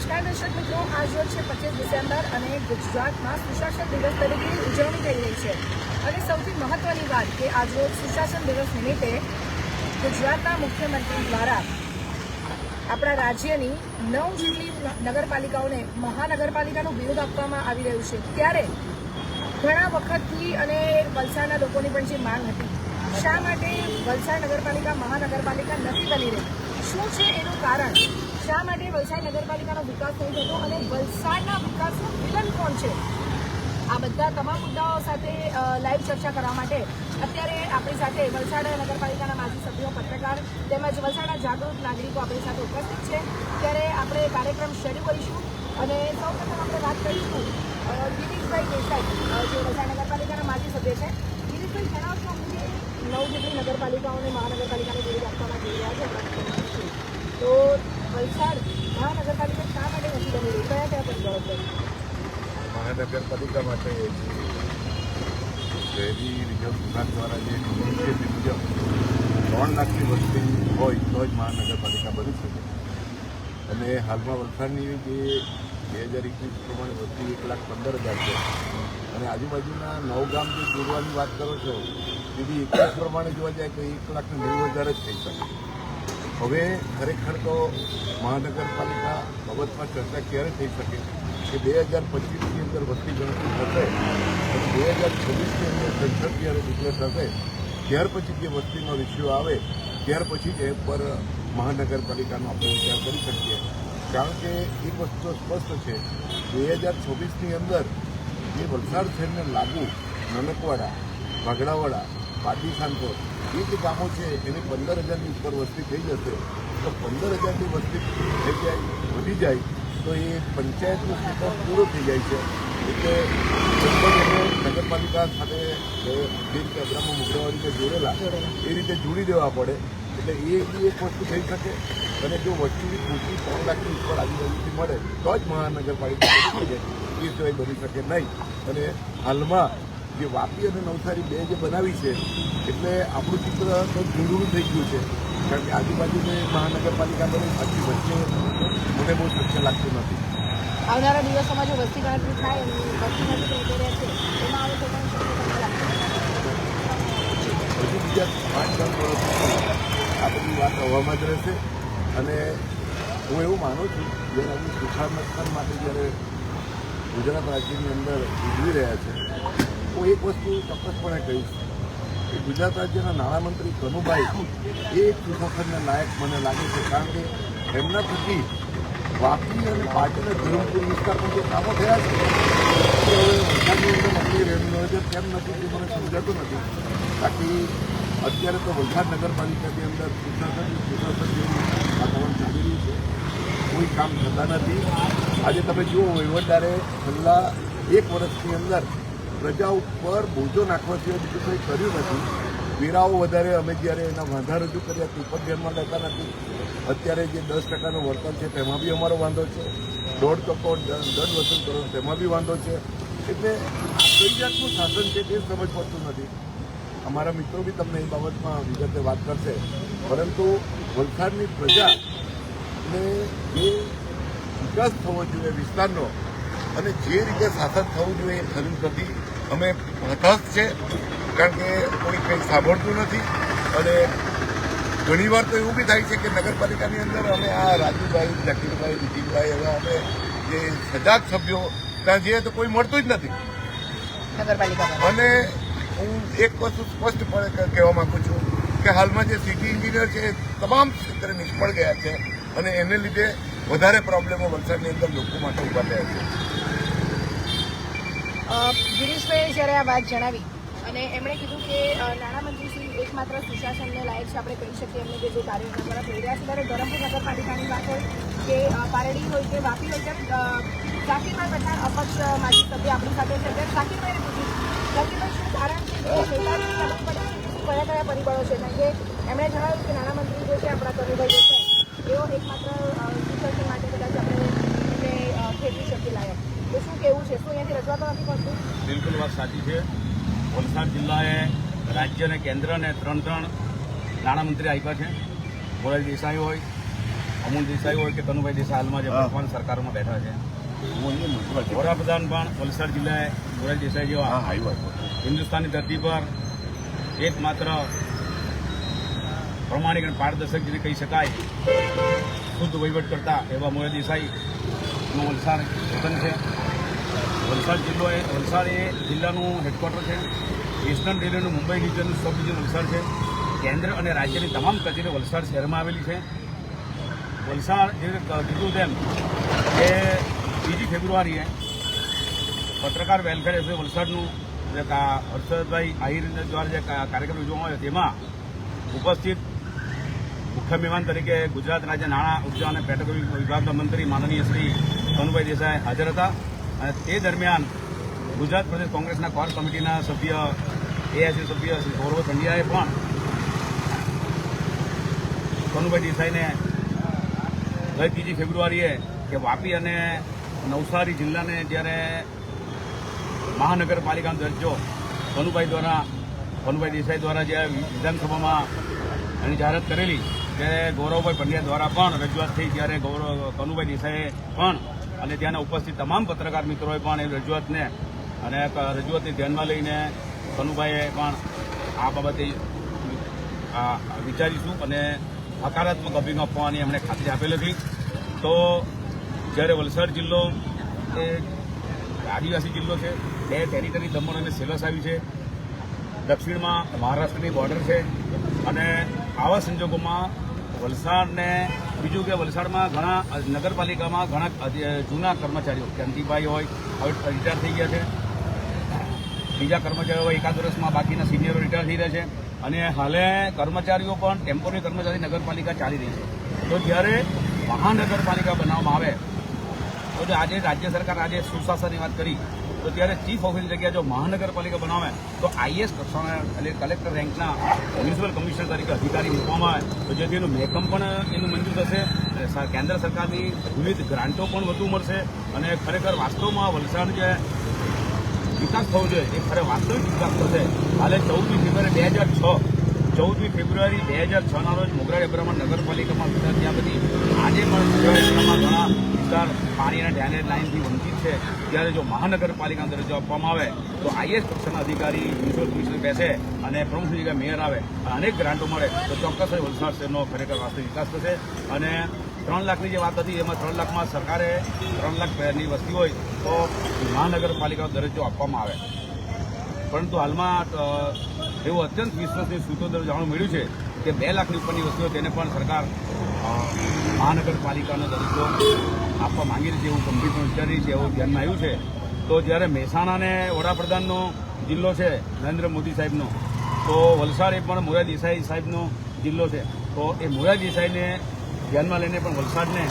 નમસ્કાર દર્શક મિત્રો આજ રોજ છે પચીસ ડિસેમ્બર અને ગુજરાતમાં સુશાસન દિવસ તરીકે ઉજવણી થઈ રહી છે. અને સૌથી મહત્વની વાત કે આજ રોજ સુશાસન દિવસ નિમિત્તે ગુજરાતના મુખ્યમંત્રી દ્વારા આપણા રાજ્યની નવ જેટલી નગરપાલિકાઓને મહાનગરપાલિકાનું બિરુદ આપવામાં આવી રહ્યું છે. ત્યારે ઘણા વખતથી અને વલસાડના લોકોની પણ જે માંગ હતી, શા માટે વલસાડ નગરપાલિકા, મહાનગરપાલિકા નથી બની રહી? શું છે એનું કારણ? શા માટે વલસાડ નગરપાલિકાનો વિકાસ થઈ જતો અને વલસાડના વિકાસનું વિલન કોણ છે? આ બધા તમામ મુદ્દાઓ સાથે લાઈવ ચર્ચા કરવા માટે અત્યારે આપણી સાથે વલસાડ નગરપાલિકાના માજી સભ્યો, પત્રકાર તેમજ વલસાડના જાગૃત નાગરિકો આપણી સાથે ઉપસ્થિત છે. ત્યારે આપણે કાર્યક્રમ શરૂ કરીશું અને સૌપ્રથમ આપણે વાત કરીશું દિલીપભાઈ દેસાઈ જે વલસાડ નગરપાલિકાના માજી સભ્ય છે. દિલીપભાઈ જણાવશો નવ જેટલી નગરપાલિકાઓને મહાનગરપાલિકાને જોડી આપવામાં જઈ રહ્યા છે. તો વલસાડ મહાનગરપાલિકા માટે નથી બની કયા કયા પરિબળો છે મહાનગરપાલિકા માટે શહેરી રિઝર્વ વિભાગ દ્વારા જે નિયમ ત્રણ લાખની વસ્તી હોય તો જ મહાનગરપાલિકા બની શકે. અને હાલમાં વલસાડની જે બે હજાર એકવીસ પ્રમાણે વસ્તી એક લાખ પંદર હજાર છે. અને આજુબાજુના નવ ગામ જે જોડવાની વાત કરો છો, એ બી એકવીસ પ્રમાણે જોવા જાય તો એક લાખ નેવું હજાર જ થઈ શકે. હવે ખરેખર તો મહાનગરપાલિકા બાબતમાં ચર્ચા ક્યારે થઈ શકે કે બે હજાર પચીસની અંદર વસ્તી ગણતરી થશે અને બે હજાર છવ્વીસની અંદર સેન્સર જ્યારે ડિક્લેર થશે, ત્યાર પછી જે વસ્તીનો રેશિયો આવે, ત્યાર પછી જ એ પર મહાનગરપાલિકાનો આપણે વિચાર કરી શકીએ. કારણ કે એક વસ્તુ સ્પષ્ટ છે, બે હજાર છવ્વીસની અંદર જે વલસાડ શહેરને લાગુ, નનકવાડા ભાગડાવાડા પાટી સાંતોર એ જે ગામો છે એની પંદર હજારની ઉપર વસ્તી થઈ જશે. તો પંદર હજારની વસ્તી થઈ જાય, વધી જાય, તો એ પંચાયતનું ક્ષેત્ર પૂરો થઈ જાય છે. એટલે નગરપાલિકા સાથે જે રીતે અબ્રામો મુદ્રાવાળીને જોડેલા, એ રીતે જોડી દેવા પડે. એટલે એ બી એક વસ્તુ થઈ શકે. અને જો વસ્તુની પૂરતી ત્રણ લાખની ઉપર આજુબાજુથી મળે, તો જ મહાનગરપાલિકા એ સિવાય બની શકે નહીં. અને હાલમાં જે વાપી અને નવસારી બે જે બનાવી છે એટલે આપણું ચિત્ર તો જુદું થઈ ગયું છે. કારણ કે આજુબાજુ જે મહાનગરપાલિકા બની બાકી વચ્ચે મને બહુ સ્વચ્છ લાગતું નથી. આવનારા દિવસોમાં જો વસ્તી ગણતરી થાય. હજુ બીજા પાંચ ત્રણ વર્ષ આ બધી વાત હવામાં જ રહેશે. અને હું એવું માનું છું જ્યારે આજે સુખાનસ્થાન માટે જ્યારે ગુજરાત રાજ્યની અંદર ઉજવી રહ્યા છે હું એક વસ્તુ ચોક્કસપણે કહીશ કે ગુજરાત રાજ્યના નાણામંત્રી કનુભાઈ એ સુશાસનના લાયક મને લાગે છે કારણ કે એમના થકી વાપી અને પાટીના ધરમપુર વિસ્તારમાં જે કામો થયા છે. વલસાડની અંદર નજર કેમ નથી તે મને સમજાતું નથી. બાકી અત્યારે તો વલસાડ નગરપાલિકાની અંદર સુશાસન સુશાસન જેવું વાતાવરણ ચાલી રહ્યું છે. કોઈ કામ થતા નથી. આજે તમે જુઓ વહીવટદારે છેલ્લા એક વર્ષની અંદર પ્રજા ઉપર બોજો નાખવા સિવાય બીજું કંઈ કર્યું નથી. વેરાઓ વધારે, અમે જ્યારે એના વાંધા રજૂ કર્યા તે પણ ધ્યાનમાં લેતા નથી. અત્યારે જે દસ ટકાનું વળતર છે, તેમાં બી અમારો વાંધો છે. દોઢ ટકો દંડ વસૂલ કરો તેમાં બી વાંધો છે. એટલે કઈ જાતનું શાસન છે તે સમજ પડતું નથી. અમારા મિત્રો બી તમને એ બાબતમાં વિગતે વાત કરશે. પરંતુ વલસાડની પ્રજા ને જે વિકાસ થવો જોઈએ વિસ્તારનો અને જે રીતે શાસન થવું જોઈએ એ થયું નથી. અમે હતાશ છે કારણ કે કોઈ કંઈ સાંભળતું નથી. અને ઘણીવાર તો એવું બી થાય છે કે નગરપાલિકાની અંદર અમે આ રાજુભાઈ જકીરભાઈ નીતિનભાઈ એવા અમે જે સજાગ સભ્યો ત્યાં જઈએ તો કોઈ મળતું જ નથી. અને હું એક વસ્તુ સ્પષ્ટપણે કહેવા માંગુ છું કે હાલમાં જે સિટી એન્જિનિયર છે એ તમામ ક્ષેત્રે નિષ્ફળ ગયા છે અને એને લીધે વધારે પ્રોબ્લેમો વલસાડની અંદર લોકો માટે ઊભા થયા છે. અ, ગિરીશભાઈએ જ્યારે આ વાત જણાવી અને એમણે કીધું કે નાણામંત્રીશ્રી નાણામંત્રી શ્રી એકમાત્ર સુશાસનને લાયક છે આપણે કહી શકીએ એમને જે જે કાર્યો દ્વારા થઈ રહ્યા છે. ત્યારે ધરમપુર નગરપાલિકાની વાત હોય કે પારડી હોય કે વાપી હોય કે ઝાકીરભાઈ પઠાણ અપક્ષ માજી સભ્ય આપણી સાથે છે. ત્યારે ઝાકીરભાઈને પૂછ્યું ઝાકીરભાઈ શું કારણ છે કયા કયા પરિબળો છે? કારણ કે એમણે જણાવ્યું કે નાણામંત્રી જે છે આપણા કનુભાઈ દેસાઈ એઓ એકમાત્ર સુશાસન માટે કદાચ આપણે અ, ખેંચી લાયક. તો શું કેવું છે? શું અહીંયાથી રજૂઆતો નથી પડતું બિલકુલ વાત સાચી છે. વલસાડ જિલ્લાએ રાજ્ય અને કેન્દ્રને ત્રણ ત્રણ નાણામંત્રી આપ્યા છે. મોરારી દેસાઈ હોય અમૂલ દેસાઈ હોય કે કનુભાઈ દેસાઈ હાલમાં જે. વર્તમાન સરકારમાં બેઠા છે. વડાપ્રધાન પણ વલસાડ જિલ્લાએ મોરારી દેસાઈ જેવા હિન્દુસ્તાનની ધરતી પર એકમાત્ર પ્રમાણિક અને પારદર્શક જેને કહી શકાય શુદ્ધ વહીવટ કરતા એવા મોરારી દેસાઈનું વલસાડ વતન છે. વલસાડ જિલ્લો એ વલસાડ એ જિલ્લાનું હેડક્વાર્ટર છે. ઇસ્ટર્ન રેલવેનું મુંબઈ ડિવિઝનનું સબ ડિવિઝન વલસાડ છે. કેન્દ્ર અને રાજ્યની તમામ કચેરી વલસાડ શહેરમાં આવેલી છે. વલસાડ જે કીધું તેમ કે બીજી ફેબ્રુઆરીએ પત્રકાર વેલફેર એસોસિએશન વલસાડનું જે હર્ષદભાઈ આહિર દ્વારા જે કાર્યક્રમ યોજવામાં આવ્યો તેમાં ઉપસ્થિત મુખ્ય મહેમાન તરીકે ગુજરાત રાજ્ય નાણાં, ઊર્જા અને પેટ્રોલિયમ વિભાગના મંત્રી માનનીય શ્રી કનુભાઈ દેસાઈ હાજર હતા. અને તે દરમિયાન ગુજરાત પ્રદેશ કોંગ્રેસના કોર કમિટીના સભ્ય, એઆઈસી સભ્ય શ્રી ગૌરવ પંડ્યાએ પણ કનુભાઈ દેસાઈને ગઈ ત્રીજી ફેબ્રુઆરીએ કે વાપી અને નવસારી જિલ્લાને જ્યારે મહાનગરપાલિકાનો દરજ્જો કનુભાઈ દ્વારા કનુભાઈ દેસાઈ દ્વારા જે વિધાનસભામાં એની જાહેરાત કરેલી, ત્યારે ગૌરવભાઈ પંડ્યા દ્વારા પણ રજૂઆત થઈ, ત્યારે ગૌરવ કનુભાઈ દેસાઈએ પણ અને ત્યાંના ઉપસ્થિત તમામ પત્રકાર મિત્રોએ પણ એ રજૂઆતને અને રજૂઆતને ધ્યાનમાં લઈને કનુભાઈએ પણ આ બાબતે વિચારીશું અને હકારાત્મક અભિગમ આપવાની એમણે ખાતરી આપેલ હતી. તો જ્યારે વલસાડ જિલ્લો એ આદિવાસી જિલ્લો છે, બે ટેરિટરી દમણ અને સેલસ આવી છે. દક્ષિણમાં મહારાષ્ટ્રની બોર્ડર છે અને આવા સંજોગોમાં વલસાડને બીજું કે વલસાડમાં ઘણા, નગરપાલિકામાં ઘણા જૂના કર્મચારીઓ કાંતિભાઈ હોય, હવે રિટાયર થઈ ગયા છે. બીજા કર્મચારીઓ એકાદ વર્ષમાં બાકીના સિનિયરો રિટાયર થઈ રહ્યા છે. અને હાલે કર્મચારીઓ પણ, ટેમ્પોરરી કર્મચારી નગરપાલિકા ચાલી રહી છે. તો જ્યારે મહાનગરપાલિકા બનાવવામાં આવે, તો આજે રાજ્ય સરકાર આજે સુશાસનની વાત કરી. તો ત્યારે ચીફ ઓફિસની જગ્યાએ જો મહાનગરપાલિકા બનાવે, તો આઈએસ કક્ષાના એટલે કલેક્ટર રેન્કના મ્યુનિસિપલ કમિશનર તરીકે અધિકારી મૂકવામાં આવે, તો જેથી એનું મહેકમ પણ એનું મંજૂર થશે કેન્દ્ર સરકારની વિવિધ ગ્રાન્ટો પણ વધુ મળશે, અને ખરેખર વાસ્તવમાં વલસાડ જે વિકાસ થવો જોઈએ, એ ખરે વાસ્તવિક વિકાસ થશે. હાલે ચૌદમી ફેબ્રુઆરી બે હજાર છ ચૌદમી ફેબ્રુઆરી બે હજાર છના રોજ મોગરા ડેબરામાં નગરપાલિકામાં વિસ્તાર ત્યાં બધી આજે પણ ડેબરામાં ઘણા વિસ્તાર પાણીના ડ્રેનેજ લાઇનથી વંચિત છે. ત્યારે જો મહાનગરપાલિકાનો દરજ્જો આપવામાં આવે, તો આઈએસ કક્ષાના અધિકારી મ્યુનિસિપલ કમિશનર બેસે અને પ્રમુખ જગ્યાએ મેયર આવે અનેક ગ્રાન્ટો મળે, તો ચોક્કસ વલસાડ શહેરનો ખરેખર વાસ્તવિક વિકાસ થશે. અને ત્રણ લાખની જે વાત હતી, એમાં ત્રણ લાખમાં સરકારે ત્રણ લાખની વસ્તી હોય, તો મહાનગરપાલિકાનો દરજ્જો આપવામાં આવે. પરંતુ હાલમાં એવું અત્યંત વિશ્વસનીય સૂત્રો જાણવા મળ્યું છે કે બે લાખની ઉપરની વસ્તુઓ તેને પણ સરકાર મહાનગરપાલિકાનો દરજ્જો આપવા માંગી રહી છે એવું ગંભીર વિચારી છે એવું ધ્યાનમાં આવ્યું છે. તો જ્યારે મહેસાણાને વડાપ્રધાનનો જિલ્લો છે, નરેન્દ્ર મોદી સાહેબનો, તો વલસાડ એ પણ મોરારી દેસાઈ સાહેબનો જિલ્લો છે. તો એ મોરારી દેસાઈને ધ્યાનમાં લઈને પણ વલસાડને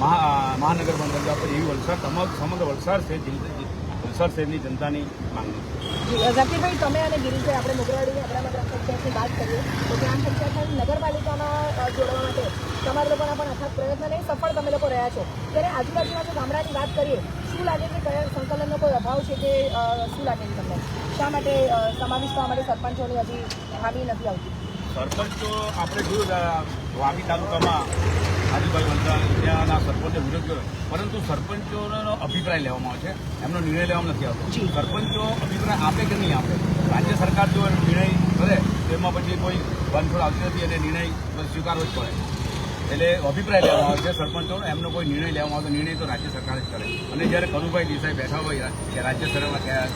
મહા મહાનગર પણ દરજ્જો આપે એવી વલસાડ, સમગ્ર વલસાડ છે વલસાડ શહેરની જનતાની માંગણી ઝકીરભાઈ તમે અને ગિરીશભાઈ આપણે મોગરાડીની આપણા ગ્રામ પંચાયતની વાત કરીએ. તો ગ્રામ પંચાયતને નગરપાલિકામાં જોડવા માટે તમારા લોકોના પણ અથાગ પ્રયત્ન નહીં સફળ તમે લોકો રહ્યા છો. ત્યારે આજુબાજુના જો ગામડાની વાત કરીએ શું લાગે છે કયા સંકલનનો કોઈ અભાવ છે કે શું લાગે છે તમને? શા માટે અ, સમાવિષ્ટ થવા માટે સરપંચોની હજી હામી નથી આવતી? સરપંચો આપણે જોયું વાવી તાલુકામાં આજુબાજુ વલસાડ ત્યાંના સરપંચે વિરોધ કર્યો પરંતુ સરપંચોનો અભિપ્રાય લેવામાં આવે છે. એમનો નિર્ણય લેવામાં નથી આવતો. સરપંચો અભિપ્રાય આપે કે નહીં આપે? રાજ્ય સરકાર જો નિર્ણય કરે તેમાં એમાં પછી કોઈ બંધછોડ આવતી નથી અને નિર્ણય સ્વીકારવો જ પડે. એટલે અભિપ્રાય લેવામાં આવે છે સરપંચોનો એમનો કોઈ નિર્ણય લેવામાં આવતો નિર્ણય તો રાજ્ય સરકાર જ કરે. અને જ્યારે કનુભાઈ દેસાઈ બેઠા હોય કે રાજ્ય સરકાર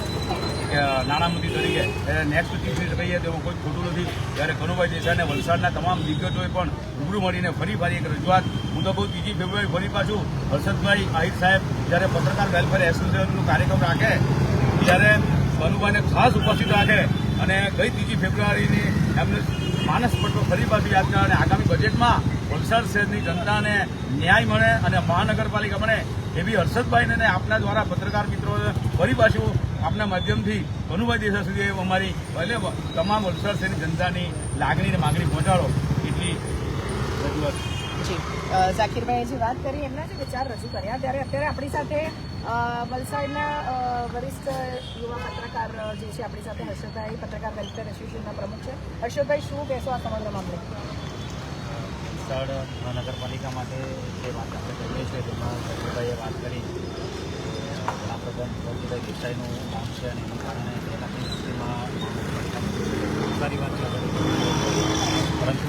નાણામંત્રી તરીકે નેક્સ્ટ ચીફ મિનિસ્ટર કહીએ તેમાં કોઈ ખોટું નથી. ત્યારે કનુભાઈ દેસાઈને વલસાડના તમામ દિગ્ગજોએ પણ રૂબરૂ મળીને ફરી ફરી એક રજૂઆત. હું તો કહું ત્રીજી ફેબ્રુઆરી ફરી પાછું. હર્ષદભાઈ આહિર સાહેબ જ્યારે પત્રકાર વેલફેર એસોસિએશનનો કાર્યક્રમ રાખે, ત્યારે બનુભાઈને ખાસ ઉપસ્થિત રાખે અને ગઈ ત્રીજી ફેબ્રુઆરીની એમને માનસ પટો ફરી પાછું યાદ અને આગામી બજેટમાં વલસાડ શહેરની જનતાને ન્યાય મળે અને મહાનગરપાલિકા બને એવી હર્ષદભાઈને આપના દ્વારા પત્રકાર મિત્રો ફરી પાછું આપના માધ્યમથી બનુભાઈ દેસાઈ સુધી અમારી એટલે તમામ વલસાડ શહેરની જનતાની લાગણી અને માગણી પહોંચાડો. એટલી રજૂઆત. જી. ઝાકીરભાઈએ જે વાત કરી એમના જે વિચાર રજૂ કર્યા ત્યારે અત્યારે આપણી સાથે વલસાડના વરિષ્ઠ યુવા પત્રકાર જે છે આપણી સાથે હર્ષદભાઈ પત્રકાર વેલફેર એસોસિએશનના પ્રમુખ છે. હર્ષદભાઈ શું કહેશો આ સમગ્ર મામલે? વલસાડ મહાનગરપાલિકા માટે જે વાત આપણે કરીએ છીએ તેમાં સચિવભાઈએ વાત કરી. વડાપ્રધાન મોદીભાઈ દેસાઈનું નામ છે અને એના કારણે તેના લાખની સારી વાત છે. પરંતુ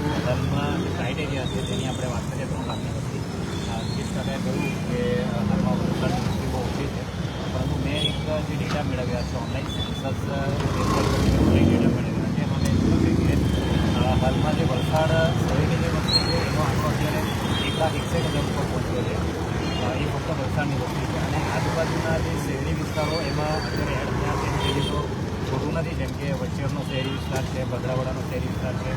હાલમાં જે ક્રાઇટેરિયા છે તેની આપણે વાત કરીએ ત્રણ લાખની વસ્તી ત્રીસ ટકાએ કહ્યું કે હાલમાં વલસાડની વસ્તી બહુ ઓછી છે. પરંતુ મેં એક જે ડેટા મેળવ્યા છે ઓનલાઈન સેન્સસ ઓનલાઈન ડેટા મેળવ્યા છે. એમાં મેં જોયું છે કે અ, હાલમાં જે વલસાડ શહેરની જે વસ્તી છે એનો આંકડો અત્યારે એક લાખ એકસઠ હજાર ઉપર પહોંચ્યો છે. અ, એ ફક્ત વલસાડની વસ્તી છે. અને આજુબાજુના જે શહેરી વિસ્તારો એમાં અત્યારે એડ થયા છે. એમ કહીએ તો ખોટું નથી, જેમ કે વચ્ચેનો શહેરી વિસ્તાર છે, ભદ્રાવાડાનો શહેરી વિસ્તાર છે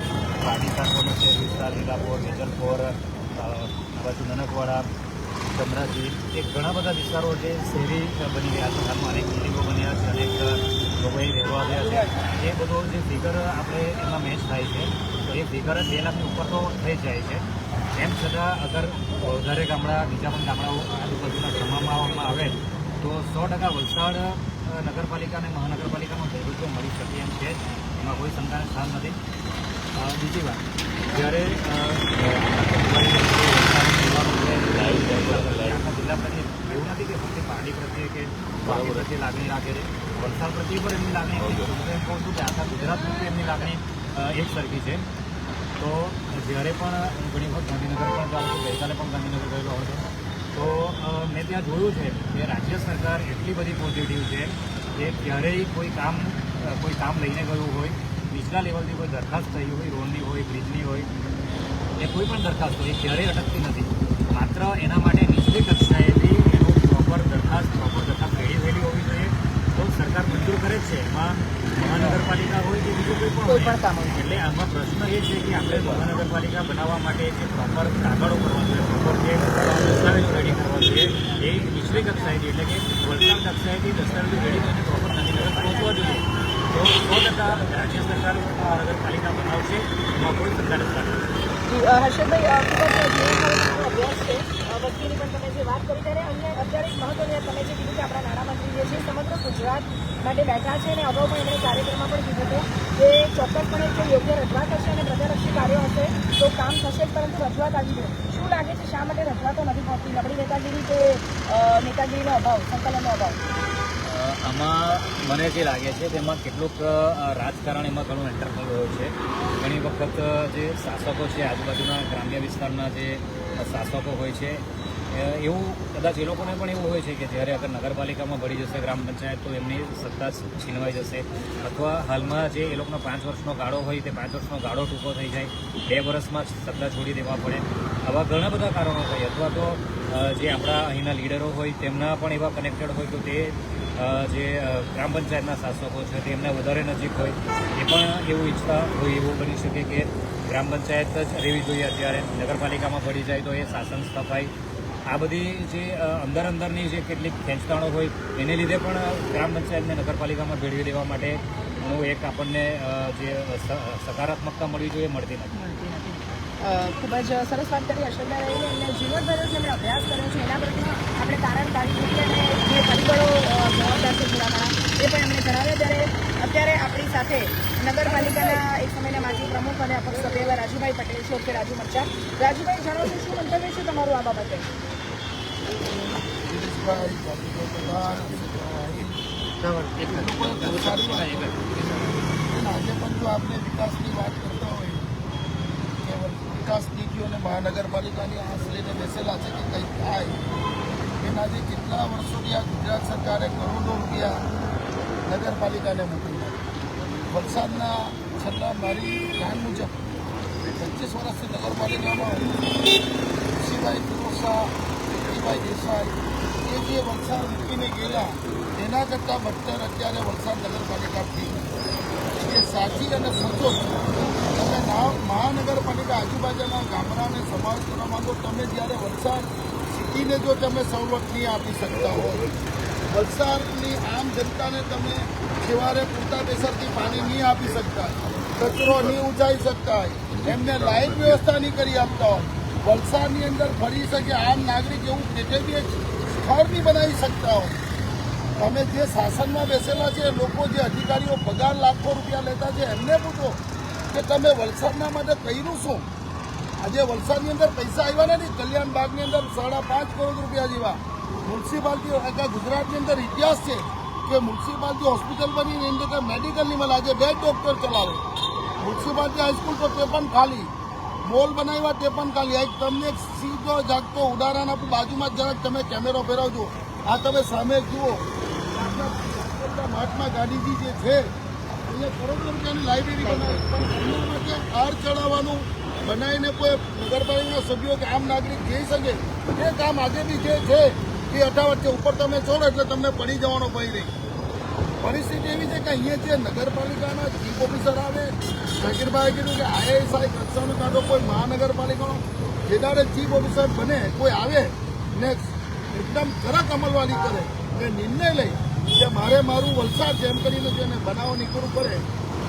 કાંઠોનો શહેરી વિસ્તાર, લીલાપોર વેજલપોર આ બાજુ નનકવાડા ચમરાજી એ ઘણા બધા વિસ્તારો જે શહેરી બની ગયા છે હાલમાં અનેક બિલ્ડિંગો બન્યા છે, અનેક લોકોએ રહેવા આવ્યા છે. એ બધો જે ફિગર આપણે એમાં મેચ થાય છે, તો એ ફિગર બે લાખની ઉપર તો થઈ જાય છે. એમ છતાં અગર વધારે ગામડા, બીજા પણ ગામડાઓ આજુબાજુના જમાવવામાં આવે, તો સો ટકા વલસાડ નગરપાલિકા અને મહાનગરપાલિકાનું નેતૃત્વ મળી શકે એમ છે. એમાં કોઈ શંકાને સ્થાન નથી. બીજી વાત. જ્યારે આખા જિલ્લા પ્રત્યે એવું નથી કે ફક્ત પાર્ટી પ્રત્યે કે પાર્ટી પ્રત્યે લાગણી રાખે છે. વલસાડ પ્રત્યે પણ એમની લાગણી હું એમ કહું છું કે આખા ગુજરાત પ્રત્યે એમની લાગણી એક સરખી છે. તો જ્યારે પણ ઘણી વખત ગાંધીનગર પણ જાઉં છું, ગઈકાલે પણ ગાંધીનગર ગયેલો હતો તો મેં ત્યાં જોયું છે કે રાજ્ય સરકાર એટલી બધી પોઝિટિવ છે કે ક્યારેય કોઈ કામ કોઈ કામ લઈને ગયું હોય, નીચલા લેવલથી કોઈ દરખાસ્ત થઈ હોય, રોડની હોય બ્રિજની હોય, એ કોઈ પણ દરખાસ્ત હોય, એ ક્યારેય અટકતી નથી. માત્ર એના માટે નીચલી કક્ષાએથી એનું પ્રોપર દરખાસ્ત પ્રોપર દરખાસ્ત રેડી થયેલી હોવી જોઈએ તો સરકાર મંજૂર કરે છે એમાં મહાનગરપાલિકા હોય કે બીજું કોઈ પણ કોઈ હોય. પણ કામ. એટલે આમાં પ્રશ્ન એ છે કે આપણે મહાનગરપાલિકા બનાવવા માટે જે પ્રોપર કાગળો કરવા જોઈએ પ્રોપર જે દસ્તાવેજો રેડી કરવા જોઈએ એ નીચલી કક્ષાએથી એટલે કે વલસાડ કક્ષાએથી દસ્તાવેજો રેડી કરીને પ્રોપર ગાંધીનગર પહોંચવા જોઈએ તો સો ટકા રાજ્ય સરકાર મહાનગરપાલિકા બનાવશે એમાં કોઈ અ, હર્ષદભાઈ ખૂબ જ જીવનકાળનો અભ્યાસ છે. વસ્તીની પણ તમે જે વાત કરી ત્યારે અહીંયા અત્યારે મહત્વની તમે જે કીધું કે આપણા નાણામંત્રી જે છે, સમગ્ર ગુજરાત માટે બેઠા છે અને અગાઉ પણ એમણે કાર્યક્રમમાં પણ કીધું હતું કે ચોક્કસપણે જો યોગ્ય રજૂઆત હશે અને પ્રજાલક્ષી કાર્યો હશે, તો કામ થશે પરંતુ રજૂઆત આવી જોઈએ શું લાગે છે, શા માટે રજૂઆતો નથી પહોંચતી નબળી નેતાગીરી કે નેતાગીરીનો અભાવ, સંકલનનો અભાવ? આમાં મને જે લાગે છે તેમાં કેટલુંક રાજકારણ એમાં ઘણું એન્ટર રહ્યું હોય છે. ઘણી વખત જે શાસકો છે, આજુબાજુના ગ્રામ્ય વિસ્તારના જે શાસકો હોય છે એવું કદાચ એ લોકોને પણ એવું હોય છે કે જ્યારે અગર નગરપાલિકામાં ભળી જશે ગ્રામ પંચાયત, તો એમની સત્તા છીનવાઈ જશે. અથવા હાલમાં જે એ લોકોનો પાંચ વર્ષનો ગાળો હોય, તે પાંચ વર્ષનો ગાળો ટૂંકો થઈ જાય. બે વર્ષમાં સત્તા છોડી દેવા પડે. આવા ઘણા બધા કારણો હોય. અથવા તો જે આપણા અહીંના લીડરો હોય, તેમના પણ એવા કનેક્ટેડ હોય, તો તે જે ગ્રામ પંચાયતના શાસકો છે, તે એમને વધારે નજીક હોય. એ પણ એવું ઈચ્છતા હોય, એવું બની શકે કે ગ્રામ પંચાયત જ રહેવી જોઈએ અત્યારે. નગરપાલિકામાં પડી જાય તો એ શાસન સ્થપાય. આ બધી જે અંદર અંદરની જે કેટલીક ખેંચતાણો હોય, એને લીધે પણ ગ્રામ પંચાયતને નગરપાલિકામાં ભેળવી દેવા માટે નું એક આપણને જે સકારાત્મકતા મળવી જોઈએ, મળતી નથી. ખૂબ જ સરસ વાત કરી રહીને એમને જીવનભર જે એમણે અભ્યાસ કર્યો છે. એના પર આપણે તારણ કાઢી શકીએ અને જે પરિબળો જવાબદાર છે થોડા એ પણ એમણે જણાવ્યા. ત્યારે અત્યારે આપણી સાથે નગરપાલિકાના એક સમયના માજી પ્રમુખ અને અપક્ષ સભ્ય રાજુભાઈ પટેલ છે, ઓકે, રાજુ મચ્ચા રાજુભાઈ જણાવશો શું મંતવ્ય છે તમારું આ બાબતે? આજે પણ જો આપણે વિકાસની વાત કરતા હોય કે વિકાસ નીતિઓને મહાનગરપાલિકાની આંસ લઈને બેસેલા છે કે કંઈક થાય એના જે કેટલા વર્ષોથી આ ગુજરાત સરકારે કરોડો રૂપિયા નગરપાલિકાને મોકલ્યા વલસાડના છેલ્લા મારી ધ્યાન મુજબ પચીસ વર્ષથી નગરપાલિકામાં શિવાય ફિરોઝા દેસાઈ એ જે વલસાડ મૂકીને ગયેલા, એના કરતાં બદતર અત્યારે વલસાડ નગરપાલિકાથી એ સાચી અને સચોટ તમે મહાનગરપાલિકા આજુબાજુના ગામડાને સમાવેશ કરવા માંગો, તમે જ્યારે વલસાડ સિટીને જો તમે સવલત નહીં આપી શકતા હોય વલસાડની આમ જનતાને તમે છેવારે પૂરતા બેસરથી પાણી નહીં આપી શકતા. કચરો નહીં ઉંચાઈ શકતા. એમને લાઇટ વ્યવસ્થા નહીં કરી આપતા. હોય વલસાડની અંદર ફરી શકે આમ નાગરિક એવું કેટેગરી સ્થળ નહીં બનાવી શકતા હોય. તમે જે શાસનમાં બેસેલા છે, લોકો જે અધિકારીઓ પગાર લાખો રૂપિયા લેતા છે, એમને પૂછો કે તમે વલસાડના માટે કર્યું શું? આજે વલસાડની અંદર પૈસા આવ્યા નથી. કલ્યાણ બાગની અંદર સાડા પાંચ કરોડ રૂપિયા જેવા. મ્યુનિસિપાલિટી આખા ગુજરાતની અંદર ઇતિહાસ છે કે મ્યુનિસિપાલિટી હોસ્પિટલ બની, એની અંદર મેડિકલની મળે આજે બે ડોક્ટર ચલાવે. મ્યુનિસિપાલિટી હાઈસ્કૂલ તો તે પણ ખાલી. મોલ બનાવ્યા તે પણ ખાલી એક તમને એક સીધો જાગતો ઉદાહરણ આપું. બાજુમાં જરાક તમે કેમેરો ફેરવજો. આ તમે સામે જુઓ. મહાત્મા ગાંધીજી જે છે અહીંયા કરોડો રૂપિયાની લાઇબ્રેરી બનાવી. પણ એમના ચડાવવાનું બનાવીને કોઈ નગરપાલિકાના સભ્યો કે આમ નાગરિક જઈ શકે. એ કામ આજે બી જે છે, એ અઠાવટ છે. ઉપર તમે છોડો એટલે તમને પડી જવાનો ભય રહી પરિસ્થિતિ એવી છે કે અહીંયા જે નગરપાલિકાના ચીફ ઓફિસર આવે શકીરભાઈએ કીધું કે આઈએસઆઈ કક્ષાનો કાં તો કોઈ મહાનગરપાલિકાનો, જે દાડે ચીફ ઓફિસર બને, કોઈ આવે ને એકદમ કડક અમલવારી કરે, ને નિર્ણય લઈ કે મારે મારું વલસાડ જેમ કરીને જેને બનાવો નીકળવું પડે,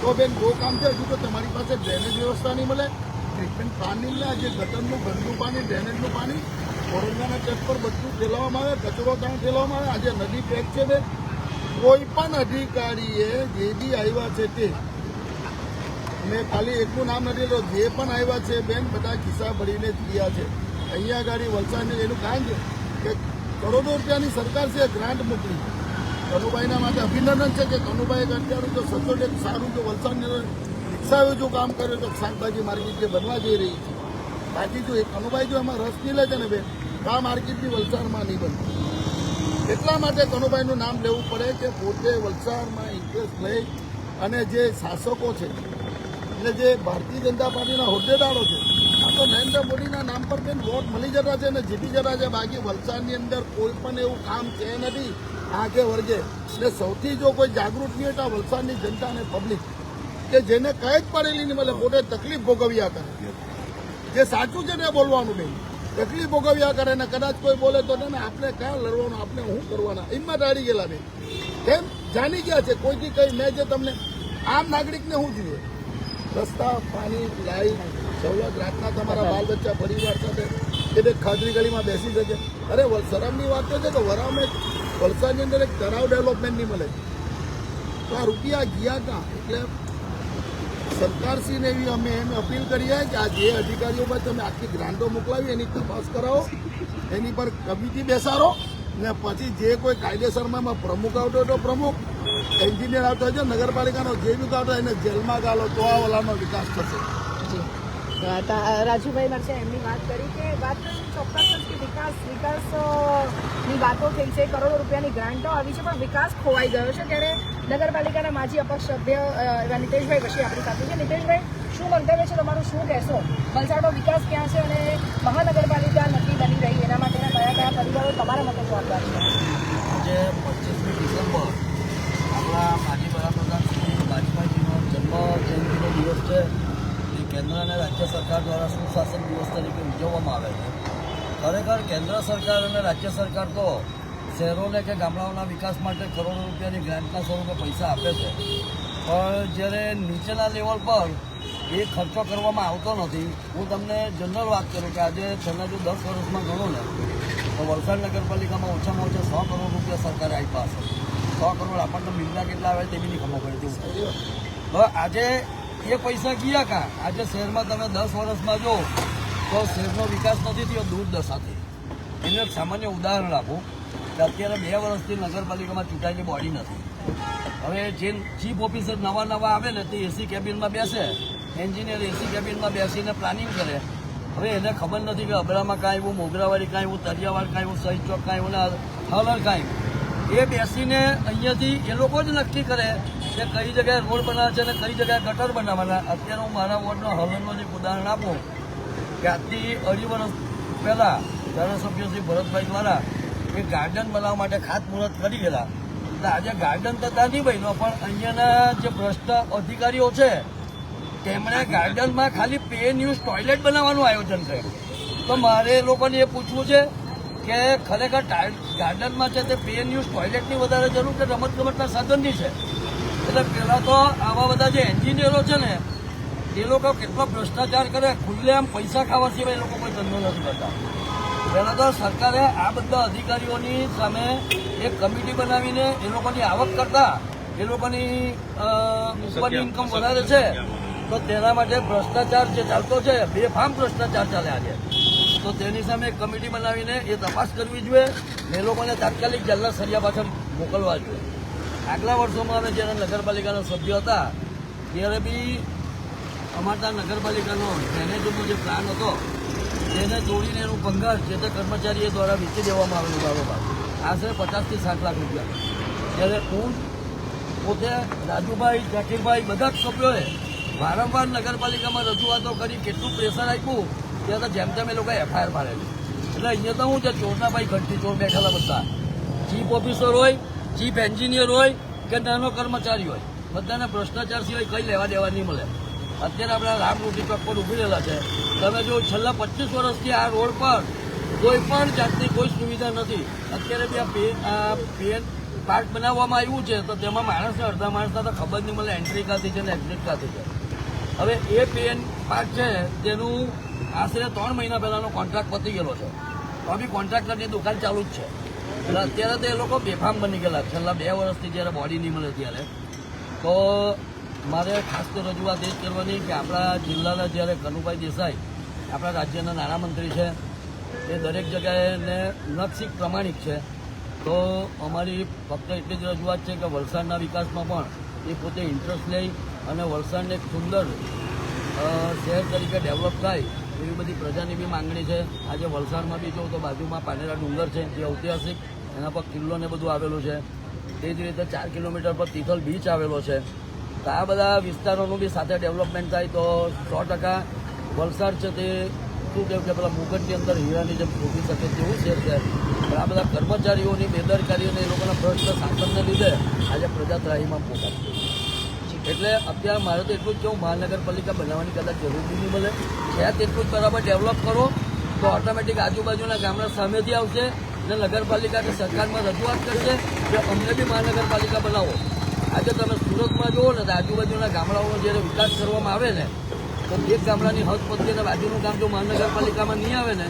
તો બેન બહુ કામ છે, હજુ તો તમારી પાસે ડ્રેનેજ વ્યવસ્થા નહીં મળે. ટ્રીટમેન્ટ પાણી નહીં જે ગટરનું ગંદુ પાણી ડ્રેનેજનું પાણી, કોરોનાના ચેક પર બધું ફેલાવવામાં આવે, કચરો ત્યાં ફેલાવવામાં આવે. આજે નદી પેક છે બેન. કોઈ પણ અધિકારીએ જે બી આવ્યા છે તે મેં ખાલી એકનું નામ નથી લીધું જે પણ આવ્યા છે, બેન, બધા ખિસ્સા ભરીને જ ગયા છે. અહીંયા આગળ વલસાડની એનું કારણ છે કે કરોડો રૂપિયાની સરકાર છે, ગ્રાન્ટ મોકલી. કનુભાઈના માટે અભિનંદન છે કે કનુભાઈએ અત્યારે તો સચોટ એક સારું જો વલસાડની રિક્ષાએ જો કામ કર્યું તો શાકભાજી માર્કેટ જે બનવા જઈ રહી છે. બાકી જો એ કનુભાઈ જો એમાં રસ નહીં લે છે ને બેન, તો આ માર્કેટની વલસાડમાં નહીં બનતી. એટલા માટે કનુભાઈનું નામ લેવું પડે કે પોતે વલસાડમાં ઇન્ટરેસ્ટ લઈ અને જે શાસકો છે, એટલે જે ભારતીય જનતા પાર્ટીના હોદ્દેદારો છે, આ તો નરેન્દ્ર મોદીના નામ પર બેન વોટ મળી જતા છે અને જીતી જતા છે. બાકી વલસાડની અંદર કોઈ પણ એવું કામ છે નથી આગે વર્ગે. એટલે સૌથી જો કોઈ જાગૃત નહીં હોય તો વલસાડની જનતા અને પબ્લિક કે જેને કંઈ જ પડેલી નહીં મળે પોતે તકલીફ ભોગવ્યા કરે જે સાચું છે ને બોલવાનું નહીં. તકલીફ ભોગવ્યા કરે ને કદાચ કોઈ બોલે તો ને આપણે ક્યાં લડવાનું? આપણે શું કરવાના? હિંમત હારી ગયેલા બે. કેમ? જાણી ગયા છે. કોઈથી કઈ મેં જે તમને આમ નાગરિકને શું જોઈએ? રસ્તા પાણી લાઈટ સવલત રાતના તમારા બાલ બચ્ચા પરિવાર સાથે એ બે ખાદરી ગલીમાં બેસી શકે. અરે શરમની વાત તો છે કે વરામાં એક વલસાડની અંદર એક તળાવ ડેવલપમેન્ટ નહીં મળે તો આ રૂપિયા ગયા ક્યાં? એટલે સરકારશ્રીને એવી અમે એમ અપીલ કરીએ કે આ જે અધિકારીઓ પર તમે આખી ગ્રાન્ટો મોકલાવી, એની તપાસ કરાવો, એની પર કમિટી બેસાડો ને પછી જે કોઈ કાયદેસરમાં એમાં પ્રમુખ આવતો હતો પ્રમુખ, એન્જિનિયર આવતો હોય છે નગરપાલિકાનો જે બી આવતો એને જેલમાં ગાલો તો આ ઓલાનો વિકાસ થશે. રાજુભાઈ મારે એમની વાત કરી કે વાત ચોક્કસ વિકાસ વિકાસ અ, ની વાતો થઈ છે કરોડો રૂપિયાની ગ્રાન્ટો આવી છે પણ વિકાસ ખોવાઈ ગયો છે. ત્યારે નગરપાલિકાના માજી અપક્ષ સભ્ય એવા નિતેશભાઈ વશી આપણી સાથે છે. નિતેશભાઈ શું મંતવ્ય છે? તમારું શું કહેશો? વલસાડનો વિકાસ ક્યાં છે અને મહાનગરપાલિકા નથી બની રહી? એના માટેના કયા કયા પરિબળો તમારા મતે જવાબદાર છે? આજે પચીસમી ડિસેમ્બર આપણા માજી વડાપ્રધાન શ્રી વાજપેયીજીનો જન્મ જયંતિનો દિવસ છે. કેન્દ્ર અને રાજ્ય સરકાર દ્વારા સુશાસન દિવસ તરીકે ઉજવવામાં આવે છે. ખરેખર કેન્દ્ર સરકાર અને રાજ્ય સરકાર તો શહેરોને કે ગામડાઓના વિકાસ માટે કરોડો રૂપિયાની ગ્રાન્ટના સ્વરૂપે પૈસા આપે છે. પણ જ્યારે નીચેના લેવલ પર એ ખર્ચો કરવામાં આવતો નથી, હું તમને જનરલ વાત કરું કે આજે છેલ્લા જો દસ વર્ષમાં ગણો ને, તો વલસાડ નગરપાલિકામાં ઓછામાં ઓછા સો કરોડ રૂપિયા સરકારે આપ્યા હશે સો કરોડ, આપણને મિલના કેટલા આવે તે બી નહીં ખબર પડે તેવું હવે આજે એ પૈસા ગયા કાં? આજે શહેરમાં તમે દસ વર્ષમાં જો તો શહેરનો વિકાસ નથી થયો, દુર્દશાથી. એનું એક સામાન્ય ઉદાહરણ આપું કે અત્યારે બે વર્ષથી નગરપાલિકામાં ચૂંટાયેલી બોડી નથી. હવે જે ચીફ ઓફિસર નવા નવા આવે ને તે એસી કેબિનમાં બેસે એન્જિનિયર એસી કેબિનમાં બેસીને પ્લાનિંગ કરે. હવે એને ખબર નથી કે અબડામાં કાંઈ એવું મોગરાવાડી કાંઈ એવું તરિયાવાડ કાંઈ આવ્યું સહી ચોક કાંઈ એવું હલર કાંઈ એ બેસીને અહીંયાથી એ લોકો જ નક્કી કરે કે કઈ જગ્યાએ રોડ બનાવવા છે અને કઈ જગ્યાએ ગટર બનાવવાના. અત્યારે હું મારા વોર્ડનો હલરનું એક ઉદાહરણ આપું. કે આજથી અઢી વર્ષ પહેલાં ધારાસભ્ય શ્રી ભરતભાઈ દ્વારા એ ગાર્ડન બનાવવા માટે ખાતમુહૂર્ત કરી ગયેલા. એટલે આજે ગાર્ડન તો ત્યાં નહીં બન્યો પણ અહીંયાના જે ભ્રષ્ટ અધિકારીઓ છે તેમણે ગાર્ડનમાં ખાલી પે ન્યૂઝ ટોયલેટ બનાવવાનું આયોજન કર્યું. તો મારે એ લોકોને એ પૂછવું છે કે ખરેખર ગાર્ડનમાં છે તે પે ન્યૂઝ ટોયલેટની વધારે જરૂર કે રમતગમતના સાધનની છે? એટલે પહેલાં તો આવા બધા જે એન્જિનિયરો છે ને એ લોકો કેટલો ભ્રષ્ટાચાર કરે ખુલ્લેઆમ પૈસા ખાવા સિવાય એ લોકો કોઈ ધંધો નથી કરતા. પહેલાં તો સરકારે આ બધા અધિકારીઓની સામે એક કમિટી બનાવીને એ લોકોની આવક કરતા એ લોકોની ઉપરની ઇન્કમ વધારે છે તો તેના માટે ભ્રષ્ટાચાર જે ચાલતો છે બેફામ ભ્રષ્ટાચાર ચાલે આજે. તો તેની સામે એક કમિટી બનાવીને એ તપાસ કરવી જોઈએ એ લોકોને તાત્કાલિક જેલના સરિયા પાછળ મોકલવા જોઈએ. આગલા વર્ષોમાં અમે જ્યારે નગરપાલિકાના સભ્ય હતા ત્યારે બી અમારા નગરપાલિકાનો ડ્રેનેજનો જે પ્લાન હતો, તેને તોડીને એનું ભંગાર જે તે કર્મચારીઓ દ્વારા વેચી દેવામાં આવેલું બારોબાર આશરે પચાસથી સાત લાખ રૂપિયા. ત્યારે હું પોતે રાજુભાઈ જાકીરભાઈ બધા જ સભ્યોએ વારંવાર નગરપાલિકામાં રજૂઆતો કરી, કેટલું પ્રેશર આપ્યું, ત્યાં તો જેમ તેમ એ લોકોએ એફઆઈઆર મારેલી. એટલે અહીંયા તો હું છે, ચોરનાભાઈ ઘંટી ચોર બેઠેલા બધા. ચીફ ઓફિસર હોય ચીફ એન્જિનિયર હોય કે નાનો કર્મચારી હોય. બધાને ભ્રષ્ટાચાર સિવાય કંઈ લેવા દેવા નહીં મળે. અત્યારે આપણા રામરોટી ચોક પર ઊભી રહેલા છે. તમે જો છેલ્લા પચીસ વર્ષથી આ રોડ પર કોઈ પણ જાતની કોઈ સુવિધા નથી. અત્યારે બી આ પે પેન પાર્ક બનાવવામાં આવ્યું છે, તો તેમાં માણસને અડધા માણસના તો ખબર નહીં મળે એન્ટ્રી કાથી છે ને એક્ઝિટ કાથી છે. હવે એ પેન પાર્ક છે, તેનું આશરે ત્રણ મહિના પહેલાંનો કોન્ટ્રાક્ટ પતી ગયેલો છે. તો બી કોન્ટ્રાક્ટરની દુકાન ચાલુ જ છે. એટલે અત્યારે તો એ લોકો બેફામ બની ગયેલા છેલ્લા બે વર્ષથી જ્યારે બોડી નહીં મળે ત્યારે. તો મારે ખાસ તો રજૂઆત એ જ કરવાની કે આપણા જિલ્લાના જ્યારે કનુભાઈ દેસાઈ આપણા રાજ્યના નાણામંત્રી છે, એ દરેક જગ્યાએ ને નક્ષિક પ્રમાણિક છે, તો અમારી ફક્ત એટલી જ રજૂઆત છે કે વલસાડના વિકાસમાં પણ એ પોતે ઇન્ટરેસ્ટ લઈ અને વલસાડને એક સુંદર શહેર તરીકે ડેવલપ થાય એવી બધી પ્રજાની બી માંગણી છે. આજે વલસાડમાં બી જોઉં તો બાજુમાં પાનેરા ડુંગર છે, જે ઐતિહાસિક એના પર કિલ્લો ને બધું આવેલું છે. તે જ રીતે ચાર કિલોમીટર પર તિથલ બીચ આવેલો છે. તો આ બધા વિસ્તારોનું બી સાથે ડેવલપમેન્ટ થાય તો સો ટકા વલસાડ છે તે શું કહેવું કે પેલા મુગટની અંદર હીરાની જેમ શોધી શકે તેવું છે પણ આ બધા કર્મચારીઓની બેદરકારીઓને એ લોકોના ભ્રષ્ટ શાસનને લીધે આજે પ્રજાત્રાહીમાં ત્રાહીમાં પોકાતી એટલે અત્યારે મારે તો એટલું જ કેવું મહાનગરપાલિકા બનાવવાની કદાચ જરૂર નહીં મળે છે તેટલું જ બરાબર ડેવલપ કરો, તો ઓટોમેટિક આજુબાજુના ગામડા સામેથી આવશે અને નગરપાલિકા કે સરકારમાં રજૂઆત કરશે કે અમને બી મહાનગરપાલિકા બનાવો. આજે તમે સુરતમાં જુઓ ને તો આજુબાજુના ગામડાઓનો જ્યારે વિકાસ કરવામાં આવે ને, તો એક ગામડાની હદ પત્તી અને બાજુનું ગામ જો મહાનગરપાલિકામાં નહીં આવે ને,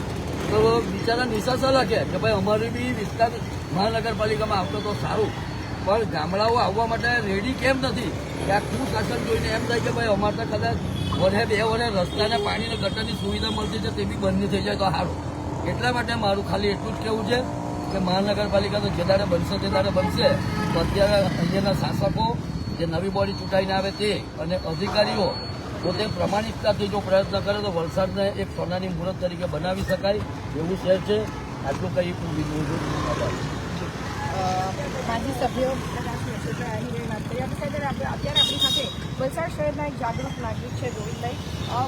તો બિચારા નિશાસા લખે કે ભાઈ અમારી બી વિસ્તાર મહાનગરપાલિકામાં આવતો તો સારું. પણ ગામડાઓ આવવા માટે રેડી કેમ નથી? કે આ કું શાસન જોઈને એમ થાય કે ભાઈ અમારે તો કદાચ વધે બે વધે રસ્તાને પાણીને ગટરની સુવિધા મળતી છે તે બી બંધ થઈ જાય તો સારું. એટલા માટે મારું ખાલી એટલું જ કહેવું છે કે મહાનગરપાલિકા તો જે દાડે બનશે તે દાડે બનશે. તો અત્યારે અહીંયાના શાસકો જે નવી બોડી ચૂંટાઈને આવે તે અને અધિકારીઓ પોતે પ્રમાણિકતાથી જો પ્રયત્ન કરે તો વલસાડને એક સોનાની મુહૂર્ત તરીકે બનાવી શકાય એવું શહેર છે. આટલું કંઈ પૂરી બીજું છું. માજી સભ્યો. અત્યારે આપણી સાથે વલસાડ શહેરના એક જાગૃત નાગરિક છે ગોવિંદભાઈ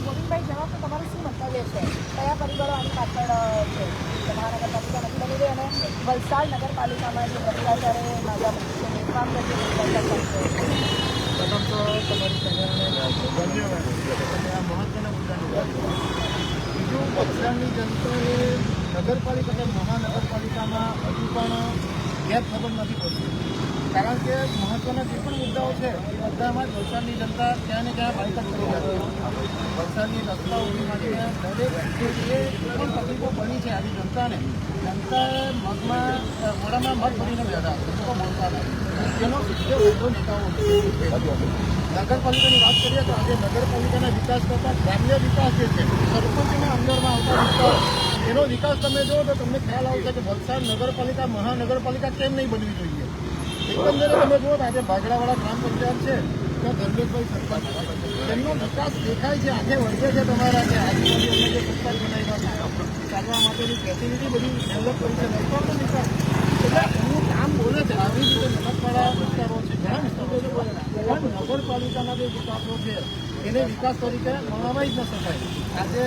ગોવિંદભાઈ જણાવો તો તમારું શું મંતવ્ય છે કયા પરિબળો આની પાછળ છે મહાનગરપાલિકા નથી અને વલસાડ નગરપાલિકામાં જે ભ્રષ્ટાચારે મૂકી કામ છે પ્રથમ તો તમારી ચેનલને તમે આ મહત્વના મુદ્દાની નગરપાલિકા કે મહાનગરપાલિકામાં હજુ પણ ગેપ ખબર નથી પડતી કારણ કે મહત્વના જે પણ મુદ્દાઓ છે, એ બધામાં જ વલસાડની જનતા ક્યાં ને ક્યાં બાયકટ કરી હોય છે. વલસાડની રસ્તા ઊભી માટે દરેક જે પણ તકલીફો બની છે આજે જનતાને. જનતાએ મગમાં મોડામાં મગ ભરીને બેઠા લોકો બોલતા નથી. તેનો સીધો વાંધો નેતાઓ નગરપાલિકાની વાત કરીએ તો આજે નગરપાલિકાના વિકાસ કરતાં ગ્રામ્ય વિકાસ જે છે, સરપંચના અંદરમાં આવતા વિસ્તાર એનો વિકાસ તમે જુઓ તો તમને ખ્યાલ આવશે કે વલસાડ નગરપાલિકા મહાનગરપાલિકા કેમ નહીં બનવી જોઈએ? એકંદરે તમે જુઓ આજે બાગડાવાળા ગ્રામ પંચાયત છે ત્યાં ધર્મેશભાઈ સરપંચ. તેમનો વિકાસ દેખાય છે, આંખે વળગે છે તમારા કે આજુબાજુ અમે જે સરપંચ બનાવ્યા છે ચાલવા માટેની ફેસિલિટી બધી ડેવલપ કરી છે રસ્તાનો વિકાસ એનું કામ બોલે છે, આવી રીતે મહત્વાળા વિસ્તારો છે નગરપાલિકાના જે વિકાસો છે, એને વિકાસ તરીકે ગણવાઈ જ ન શકાય આજે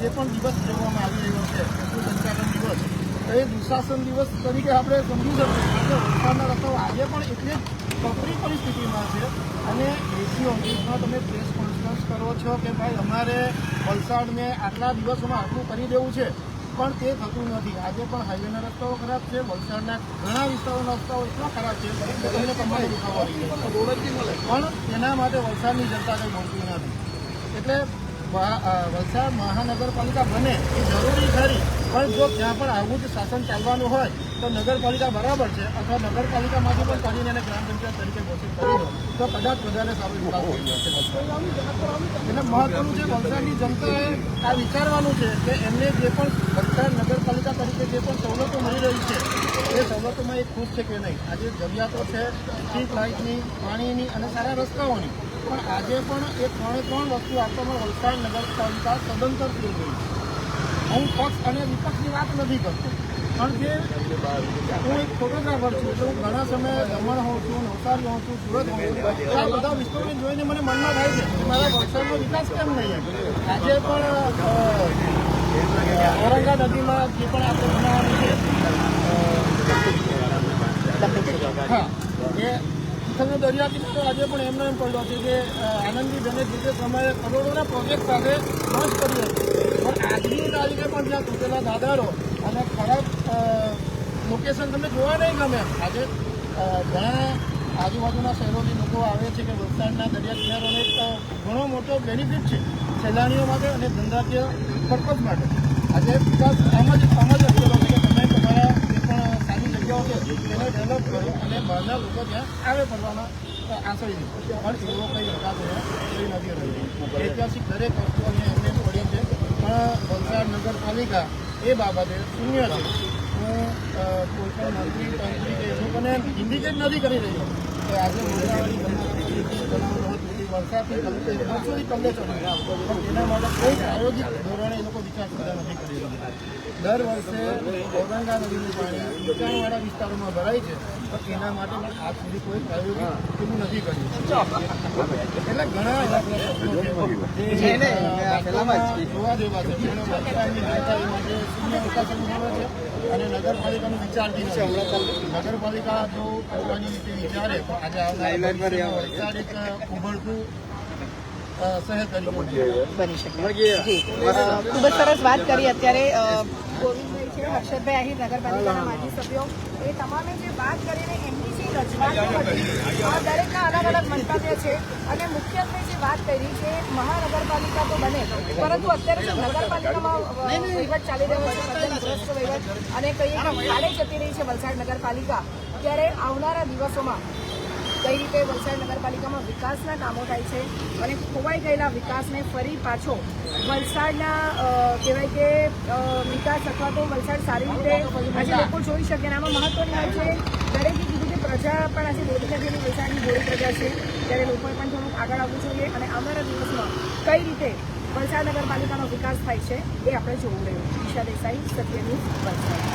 જે પણ દિવસ જોવામાં આવી રહ્યો છે સંચાલન દિવસ એ દુશાસન દિવસ તરીકે આપણે સમજી શકીએ કે વલસાડના રસ્તાઓ આજે પણ એટલી જ કપરી પરિસ્થિતિમાં છે. અને એસી ઓફિસમાં તમે પ્રેસ કોન્ફરન્સ કરો છો કે ભાઈ અમારે વલસાડને આટલા દિવસોમાં આટલું કરી દેવું છે. પણ તે થતું નથી. આજે પણ હાઈવેના રસ્તાઓ ખરાબ છે. વલસાડના ઘણા વિસ્તારોના રસ્તાઓ એટલા ખરાબ છે. કે તમને તમારે દુખાવો પણ તેના માટે વલસાડની જનતા કંઈ બોલતી નથી. એટલે વલસાડ મહાનગરપાલિકા બને એ જરૂરી ખરી. પણ જો ત્યાં પણ આવું જ શાસન ચાલવાનું હોય, તો નગરપાલિકા બરાબર છે અથવા નગરપાલિકામાંથી પણ કરીને એને ગ્રામ પંચાયત તરીકે ઘોષિત કરી દો. તો કદાચ બધાને સારો વિકાસ થઈ જશે એટલે મહત્વનું છે વલસાડની જનતાએ આ વિચારવાનું છે કે એમને જે પણ વલસાડ નગરપાલિકા તરીકે જે પણ સવલતો મળી રહી છે, એ સવલતોમાં એ ખુશ છે કે નહીં? આજે જગ્યાતો છે સ્ટ્રીટ લાઇટની, પાણીની અને સારા રસ્તાઓની. પણ આજે પણ એ ત્રણે ત્રણ વસ્તુ આપવામાં વલસાડ નગરપાલિકા સદંતર થઈ ગઈ છે. હું પક્ષ અને વિપક્ષની વાત નથી કરતો. પણ જે હું એક ફોટોગ્રાફર છું, એટલે હું ઘણા સમયે દમણ હોઉં છું, નવસારી હોઉં છું, સુરત હોઉં છું. આ બધા વિસ્તારોને જોઈને મને મનમાં થાય છે કે મારા વલસાડનો વિકાસ કેમ નહીં આજે પણ ઔરંગા નદીમાં જે પણ આપણે બનાવવાનું છે હા, એ તમે દરિયા કિનારો આજે પણ એમનો એમ પડ્યો છે કે આનંદીબેને જે તે સમયે કરોડોના પ્રોજેક્ટ સાથે લોન્ચ કર્યું હતું આજની તારીખે પણ જ્યાં તૂટેલા દાદારો અને ખરાબ લોકેશન તમને જોવા નહીં ગમે. આજે ઘણા આજુબાજુના શહેરોથી લોકો આવે છે કે વલસાડના દરિયા કિનારોને એક ઘણો મોટો બેનિફિટ છે સહેલાણીઓ માટે અને ધંધાકીય પર્પઝ માટે. આજે વિકાસ આમ જ આમ જ અટકેલો છે કે તમે તમારા જે પણ સારી જગ્યાઓ છે તેને ડેવલપ કરો અને બહારના લોકો ત્યાં આવે ફરવાના આશ્રય પણ એવો કંઈ વિકાસ થઈ નથી રહ્યો. ઐતિહાસિક દરેક વસ્તુ અને એમને પણ વલસાડ નગરપાલિકા એ બાબતે શૂન્ય છે. હું કોઈ પણ મંત્રી, તંત્રી કે એ ઇન્ડિકેટ નથી કરી રહ્યો કે આજે મોટાવાળી બનાવવાનું કલ્પે વર્ષોથી કલ્લે પણ એના માટે કોઈ પ્રાયોગિક ધોરણે એ લોકો વિચાર કરતા નથી કરી દર વર્ષે ઔરંગા નદીનું પાણી નીચાણવાળા વિસ્તારોમાં ભરાય છે પણ એના માટે પણ આજ સુધી કોઈ પ્રાયોગિક એવું નથી કર્યું. એટલે ઘણા એવા પ્રશ્નો જોવા જેવા છે. વિકાસ અનુભવે છે. અને નગરપાલિકાનું વિચારતી નથી નગરપાલિકા જો પોતાની રીતે વિચારે આજે વલસાડ એક ઉભરતું શહેર તરીકે બની શકે. ખૂબ જ સરસ વાત કરી અત્યારે ગોવિંદભાઈ છે હર્ષદભાઈ આહિર નગરપાલિકાના માજી સભ્યો. એ તમામે જે વાત કરીને એમની રજૂઆતો દરેકના અલગ અલગ મંતવ્ય છે અને મુખ્યત્વે જે વાત કરી છે મહાનગરપાલિકા તો બને પરંતુ અત્યારે જે નગરપાલિકામાં વહીવટ ચાલી રહ્યો છે ભ્રષ્ટ વહીવટ અને કહીએ કે ખાડે જતી રહી છે વલસાડ નગરપાલિકા ત્યારે આવનારા દિવસોમાં કઈ રીતે વલસાડ નગરપાલિકામાં વિકાસના કામો થાય છે અને ખોવાઈ ગયેલા વિકાસને ફરી પાછો વલસાડના કહેવાય કે વિકાસ અથવા તો વલસાડ સારી રીતે લોકો જોઈ શકે અને આમાં મહત્વની વાત છે દરેકે કીધું પ્રજા પણ આજે નથી એની વલસાડની બોલી પ્રજા છે, ત્યારે લોકોએ પણ થોડુંક આગળ આવવું જોઈએ અને આવનારા દિવસમાં કઈ રીતે વલસાડ નગરપાલિકાનો વિકાસ થાય છે એ આપણે જોવું રહ્યું. ઈશા દેસાઈ, સત્ય ન્યૂઝ વલસાડ.